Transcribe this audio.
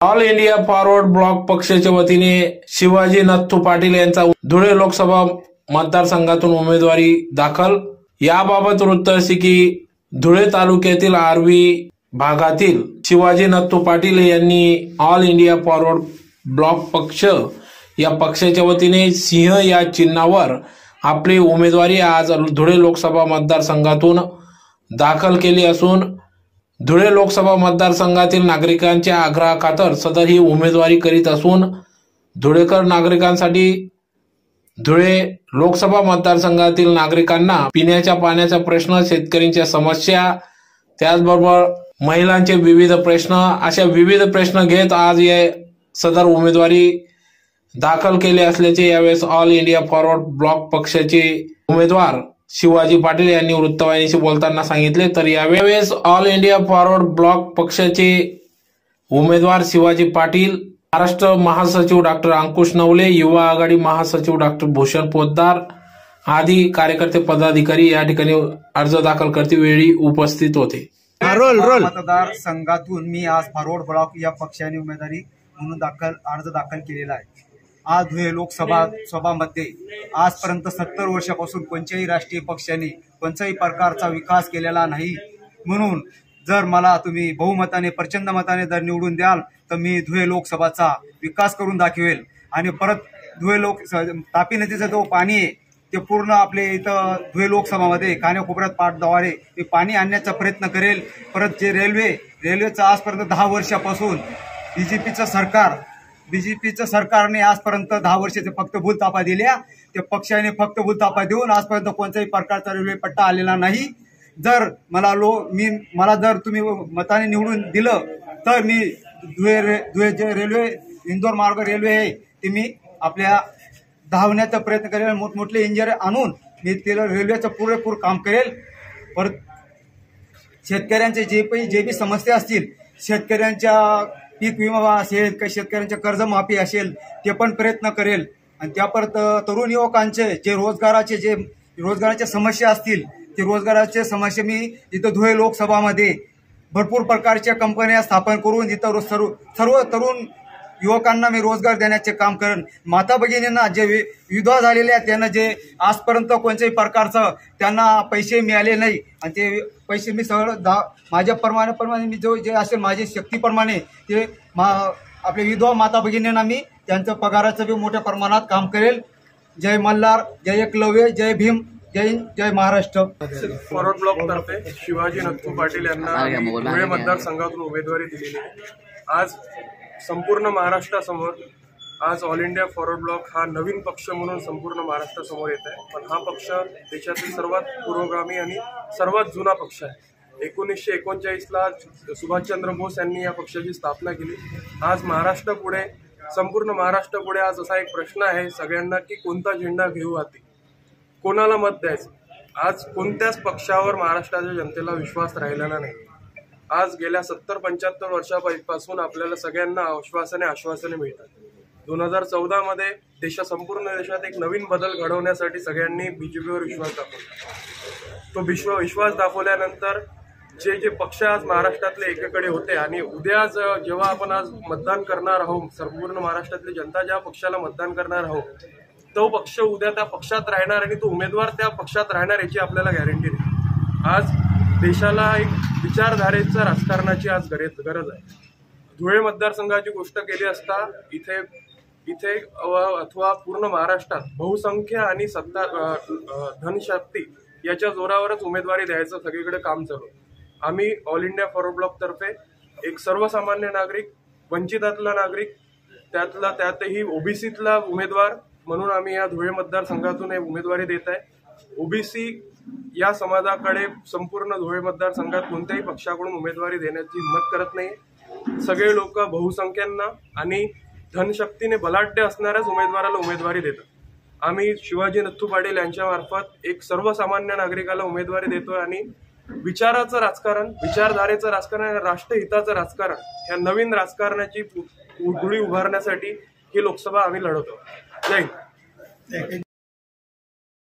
All India forward block पक्षाच्या वतीने शिवाजी नथू पाटील यांचा धुळे लोकसभा मतदारसंघातून उमेदवारी दाखल. याबाबत वृत्त असे की धुळे तालुक्यातील आर्वी भागातील शिवाजी नथू पाटील यांनी ऑल इंडिया फॉरवर्ड ब्लॉक पक्ष या पक्षाच्या वतीने सिंह या चिन्हावर आपली उमेदवारी आज धुळे लोकसभा मतदारसंघातून दाखल केली असून धुळे लोकसभा मतदारसंघातील नागरिकांच्या आग्रहाखातर सदर ही उमेदवारी करीत असून धुळेकर नागरिकांसाठी धुळे लोकसभा मतदारसंघातील नागरिकांना पिण्याच्या पाण्याचा प्रश्न शेतकऱ्यांच्या समस्या त्याचबरोबर महिलांचे विविध प्रश्न अशा विविध प्रश्न घेत आज या सदर उमेदवारी दाखल केले असल्याचे यावेळेस ऑल इंडिया फॉरवर्ड ब्लॉक पक्षाचे उमेदवार शिवाजी पाटील यांनी वृत्तवाहिनीशी बोलताना सांगितले तर यावेळेस ऑल इंडिया फॉरवर्ड ब्लॉक पक्षाचे उमेदवार शिवाजी पाटील महाराष्ट्र महासचिव डॉक्टर अंकुश नवले युवा आघाडी महासचिव डॉक्टर भूषण पोद्दार आदी कार्यकर्ते पदाधिकारी या ठिकाणी अर्ज दाखल करते वेळी उपस्थित होते. Role role. मतदार संघातून मी आज फॉरवर्ड ब्लॉक या पक्षाने उमेदवारी म्हणून दाखल अर्ज दाखल केलेला आहे. आज धुळे लोकसभा सभामध्ये आजपर्यंत सत्तर वर्षापासून कोणत्याही राष्ट्रीय पक्षाने कोणत्याही प्रकारचा विकास केलेला नाही. म्हणून जर मला तुम्ही बहुमताने प्रचंड मताने जर निवडून द्याल तर मी धुळे लोकसभाचा विकास करून दाखवेल. आणि परत धुळे लोक तापी नदीचा जो पाणी आहे ते पूर्ण आपले इथं धुळे लोकसभामध्ये कान्याकोपऱ्यात पाठद्वारे ते पाणी आणण्याचा प्रयत्न करेल. परत जे रेल्वे रेल्वेचं आजपर्यंत दहा वर्षापासून बी जे पीचं सरकार बीजेपीचं सरकारने आजपर्यंत दहा वर्षाचे फक्त भूलतापा दिल्या. ते पक्षाने फक्त भूलतापा देऊन आजपर्यंत कोणत्याही प्रकारचा रेल्वे पट्टा आलेला नाही. जर मला लो मी मला जर तुम्ही मताने निवडून दिलं तर मी दुहे रे दुहे जे रेल्वे इंदोर मार्ग रेल्वे आहे ते मी आपल्या धावण्याचा प्रयत्न करेल. मोठमोठे इंजिनियर आणून मी तिला रेल्वेचं पुरेपूर काम करेल. परत शेतकऱ्यांचे जे पण जे बी समस्या असतील शेतकऱ्यांच्या पीक विमा असेल काही शेतकऱ्यांच्या कर्जमाफी असेल ते पण प्रयत्न करेल. आणि त्या परत तरुण युवकांचे जे रोजगाराचे जे रोजगाराच्या समस्या असतील ते रोजगाराचे समस्या मी इथं धुळे लोकसभामध्ये भरपूर प्रकारच्या कंपन्या स्थापन करून इथं सर्व सर्व तरुण युवकांना मी रोजगार देण्याचे काम करेन. माता भगिनींना जे वि- विधवा झालेले आहेत त्यांना जे आजपर्यंत कोणत्याही प्रकारचं त्यांना पैसे मिळाले नाही. आणि ते पैसे मी सगळं दा माझ्या प्रमाणे प्रमाणे मी जो जे असेल माझे शक्तीप्रमाणे ते मा आपले विधवा माता भगिनींना मी त्यांचं पगाराचं बी मोठ्या प्रमाणात काम करेल. जय मल्हार जय एकलव्य जय भीम जय हिंद, जय महाराष्ट्र. फॉरवर्ड ब्लॉक तर्फे शिवाजी नथू पाटील यांना धुळे मतदारसंघातून उमेदवारी दिलेली आहे. आज संपूर्ण महाराष्ट्रासमोर. आज ऑल इंडिया फॉरवर्ड ब्लॉक हा नवीन पक्ष म्हणून संपूर्ण महाराष्ट्रासमोर येत आहे. पण हा पक्ष देशातील सर्वात पुरोगामी आणि सर्वात जुना पक्ष आहे. एकोणीसशे एकोणचाळीसला सुभाषचंद्र बोस यांनी या पक्षाची स्थापना केली. आज महाराष्ट्र पुढे संपूर्ण महाराष्ट्र पुढे आज असा एक प्रश्न आहे सगळ्यांना की कोणता झेंडा घेऊ हाती कोणाला मत द्यायचं? आज कोणत्याच पक्षावर महाराष्ट्राच्या जनतेला विश्वास राहिलेला नाही. आज गेल्या सत्तर पंच्याहत्तर वर्षापासून आपल्याला सगळ्यांना आश्वासने आश्वासने मिळतात. दोन हजार चौदामध्ये देशा संपूर्ण देशात एक नवीन बदल घडवण्यासाठी सगळ्यांनी बी जे पीवर विश्वास दाखवला. तो विश्व विश्वास दाखवल्यानंतर जे जे पक्ष आज महाराष्ट्रातले एकेकडे होते आणि उद्या जेव्हा आपण आज मतदान करणार आहोत संपूर्ण महाराष्ट्रातली जनता ज्या पक्षाला मतदान करणार आहोत तो पक्ष उद्या त्या पक्षात राहणार आणि तो उमेदवार त्या पक्षात राहणार याची आपल्याला गॅरंटी नाही. आज देशाला एक विचारधारेचं राजकारणाची आज गरज गरज आहे. धुळे मतदारसंघाची गोष्ट केली असता इथे इथे अथवा पूर्ण महाराष्ट्रात बहुसंख्य आणि सत्ता धनशक्ती याच्या जोरावरच उमेदवारी द्यायचं सगळीकडे काम चालू. आम्ही ऑल इंडिया फॉरवर्ड ब्लॉकतर्फे एक सर्वसामान्य नागरिक वंचितातला नागरिक त्यातला त्यातही ओबीसीतला उमेदवार म्हणून आम्ही या धुळे मतदारसंघातून उमेदवारी देत आहे. ओबीसी या समाजाकडे संपूर्ण धुळे मतदारसंघात कोणत्याही पक्षाकडून उमेदवारी देण्याची हिंमत करत नाही सगळे लोक बहुसंख्यांना आणि धनशक्तीने बलाढ्य असणाऱ्याच उमेदवाराला उमेदवारी देतात. आम्ही शिवाजी नथू पाटील यांच्यामार्फत एक सर्वसामान्य नागरिकाला उमेदवारी देतोय आणि विचाराचं राजकारण विचारधारेचं राजकारण आणि राष्ट्रहिताचं राजकारण या नवीन राजकारणाची गुढी उभारण्यासाठी ही लोकसभा आम्ही लढवतो. जय